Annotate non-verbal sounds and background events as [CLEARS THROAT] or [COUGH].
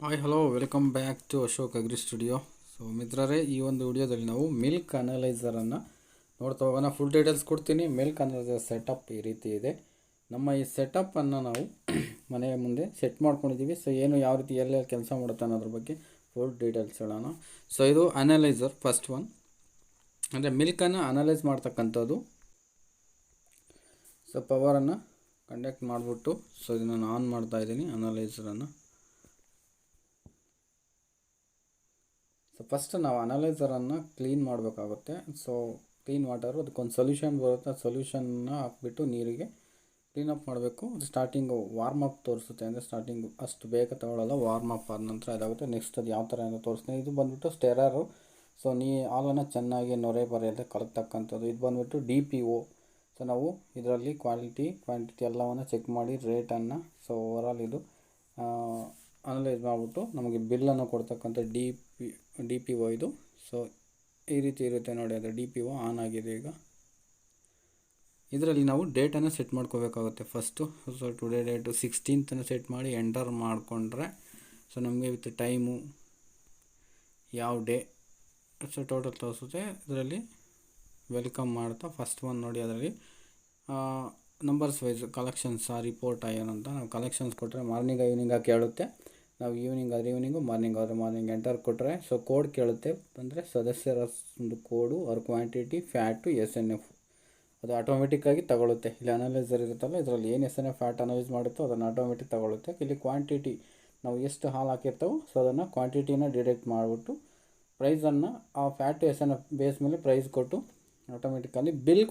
Hi hello welcome back to Ashok agri studio so ಮಿತ್ರರೇ, ಈ ಒಂದು ವಿಡಿಯೋದಲ್ಲಿ ನಾವು ಮಿಲ್ಕ್ ಅನಲೈಸರನ್ನು ನೋಡ್ತಾ ಹೋಗೋಣ. ಫುಲ್ ಡೀಟೇಲ್ಸ್ ಕೊಡ್ತೀನಿ. ಮಿಲ್ಕ್ ಅನಲೈಸರ್ ಸೆಟಪ್ ಈ ರೀತಿ ಇದೆ. ನಮ್ಮ ಈ ಸೆಟಪ್ಪನ್ನು ನಾವು [CLEARS THROAT] ಮನೆಯ ಮುಂದೆ ಸೆಟ್ ಮಾಡ್ಕೊಂಡಿದ್ದೀವಿ ಸೊ ಏನು ಯಾವ ರೀತಿ ಎಲ್ಲೆಲ್ಲಿ ಕೆಲಸ ಮಾಡುತ್ತೆ ಅನ್ನೋದ್ರ ಬಗ್ಗೆ ಫುಲ್ ಡೀಟೇಲ್ಸ್ ಹೇಳೋಣ. ಸೊ ಇದು ಅನಲೈಸರ್ ಫಸ್ಟ್ ಒನ್ ಅಂದರೆ ಮಿಲ್ಕನ್ನು ಅನಲೈಸ್ ಮಾಡ್ತಕ್ಕಂಥದ್ದು. ಸೊ ಪವರನ್ನು ಕಂಡಕ್ಟ್ ಮಾಡಿಬಿಟ್ಟು ಸೊ ಇದನ್ನು ನಾನು ಆನ್ ಮಾಡ್ತಾ ಇದ್ದೀನಿ ಅನಲೈಸರನ್ನು ಸೊ ಫಸ್ಟ್ ನಾವು ಅನಲೈಸರನ್ನು ಕ್ಲೀನ್ ಮಾಡಬೇಕಾಗುತ್ತೆ. ಸೊ ಕ್ಲೀನ್ ವಾಟರು ಅದಕ್ಕೊಂದು ಸೊಲ್ಯೂಷನ್ ಬರುತ್ತೆ. ಆ ಸೊಲ್ಯೂಷನ್ನ ಹಾಕ್ಬಿಟ್ಟು ನೀರಿಗೆ ಕ್ಲೀನಪ್ ಮಾಡಬೇಕು. ಸ್ಟಾರ್ಟಿಂಗು ವಾರ್ಮ್ ಅಪ್ ತೋರಿಸುತ್ತೆ. ಅಂದರೆ ಸ್ಟಾರ್ಟಿಂಗು ಅಷ್ಟು ಬೇಗ ತಗೊಳ್ಳಲ್ಲ ವಾರ್ಮ್ ಅಪ್ ಆದ ನಂತರ ಇದಾಗುತ್ತೆ. ನೆಕ್ಸ್ಟ್ ಅದು ಯಾವ ಥರ ಏನೋ ತೋರಿಸ್ತೀನಿ. ಇದು ಬಂದುಬಿಟ್ಟು ಸ್ಟೆರರು ಸೊ ನೀ ಹಾಲನ್ನು ಚೆನ್ನಾಗಿ ನೊರೆ ಬರೆಯದೆ ಕಲತಕ್ಕಂಥದ್ದು. ಇದು ಬಂದುಬಿಟ್ಟು ಡಿ ಪಿ ಒ ಸೊ ನಾವು ಇದರಲ್ಲಿ ಕ್ವಾಲಿಟಿ ಕ್ವಾಂಟಿಟಿ ಎಲ್ಲವನ್ನು ಚೆಕ್ ಮಾಡಿ ರೇಟನ್ನು ಸೊ ಓವರಾಲ್ ಇದು ಅನಲೈಸ್ ಮಾಡಿಬಿಟ್ಟು ನಮಗೆ ಬಿಲ್ಲನ್ನು ಕೊಡ್ತಕ್ಕಂಥ D P D P O ಇದು. ಸೊ ಈ ರೀತಿ ಇರುತ್ತೆ ನೋಡಿ, ಅದು ಡಿ ಪಿ ಒ ಆನ್ ಆಗಿದೆ ಈಗ. ಇದರಲ್ಲಿ ನಾವು ಡೇಟನ್ನು ಸೆಟ್ ಮಾಡ್ಕೋಬೇಕಾಗುತ್ತೆ. ಫಸ್ಟು ಸೊ ಟುಡೇ ಡೇಟು ಸಿಕ್ಸ್ಟೀನ್ತನ್ನು ಸೆಟ್ ಮಾಡಿ ಎಂಟರ್ ಮಾಡಿಕೊಂಡ್ರೆ ಸೊ ನಮಗೆ ವಿತ್ ಟೈಮು ಯಾವ ಡೇ ಸೊ ಟೋಟಲ್ ತೋರಿಸುತ್ತೆ. ಇದರಲ್ಲಿ ವೆಲ್ಕಮ್ ಮಾಡ್ತಾ ಫಸ್ಟ್ ಒನ್ ನೋಡಿ ಅದರಲ್ಲಿ ನಂಬರ್ಸ್ ವೈಸ್ ಕಲೆಕ್ಷನ್ಸ್ ರಿಪೋರ್ಟ್ ಅಂತ ನಾವು ಕಲೆಕ್ಷನ್ಸ್ ಕೊಟ್ಟರೆ ಮಾರ್ನಿಂಗ್ ಈವ್ನಿಂಗ್ ಕೇಳುತ್ತೆ ನಾವು ಈವ್ನಿಂಗ್ ಆದರೆ ಈವ್ನಿಂಗು ಮಾರ್ನಿಂಗ್ ಆದರೆ ಮಾರ್ನಿಂಗ್ ಎಂಟರ್ ಕೊಟ್ಟರೆ ಸೊ ಕೋಡ್ ಕೇಳುತ್ತೆ. ಅಂದರೆ ಸದಸ್ಯರ ಒಂದು ಕೋಡು ಅವ್ರ quantity fat S N F ಅದು ಆಟೋಮೆಟಿಕ್ಕಾಗಿ ತಗೊಳುತ್ತೆ. ಇಲ್ಲಿ ಅನಲೈಸರ್ ಇರುತ್ತಲ್ಲ, ಇದರಲ್ಲಿ ಏನು S N F fat analyse ಮಾಡುತ್ತೋ ಅದನ್ನು ಆಟೋಮೆಟಿಕ್ ತಗೊಳುತ್ತೆ. ಇಲ್ಲಿ ಕ್ವಾಂಟಿಟಿ ನಾವು ಎಷ್ಟು ಹಾಲು ಹಾಕಿರ್ತಾವೋ ಸೊ ಅದನ್ನು ಕ್ವಾಂಟಿಟಿನ ಡಿಡೆಕ್ಟ್ ಮಾಡಿಬಿಟ್ಟು ಪ್ರೈಸನ್ನು ಆ fat S N F base ಮೇಲೆ ಪ್ರೈಸ್ ಕೊಟ್ಟು ಆಟೋಮೆಟಿಕಲಿ ಬಿಲ್